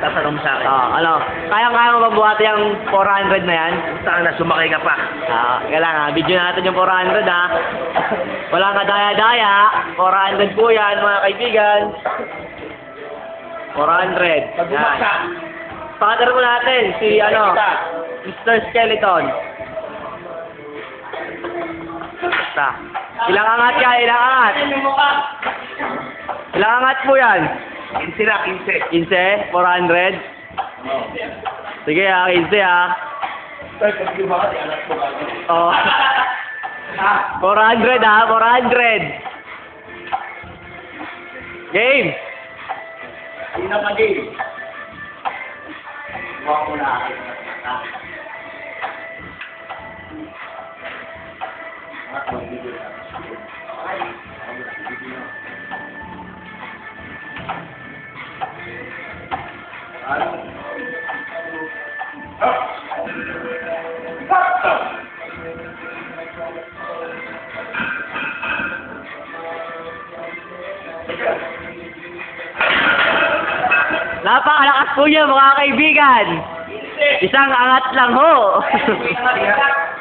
Tatanong sa akin. Ah, ano, kaya-kaya mo mabuhati yung 400 na yan? Sana sumakay ka pa. Ah, kailangan, video natin yung 400 ha. Walang kadaya-daya. 400 po yan, mga kaibigan. 400. Pag Yan. bumaksak. Pakataro mo natin, si ano, Mr. Skeleton. Basta. Ilang angat yan, ilang angat. Ilang angat po yan? 15 na, 15. 15? 400? Sige ha, 15 ha. Ay, pag lumakas, anak ko ba? Oh. 400 ha, 400. Game! Hindi na mag-game. Huwag ko na akin. Napakalakas po niya mga kaibigan. Isang angat lang ho.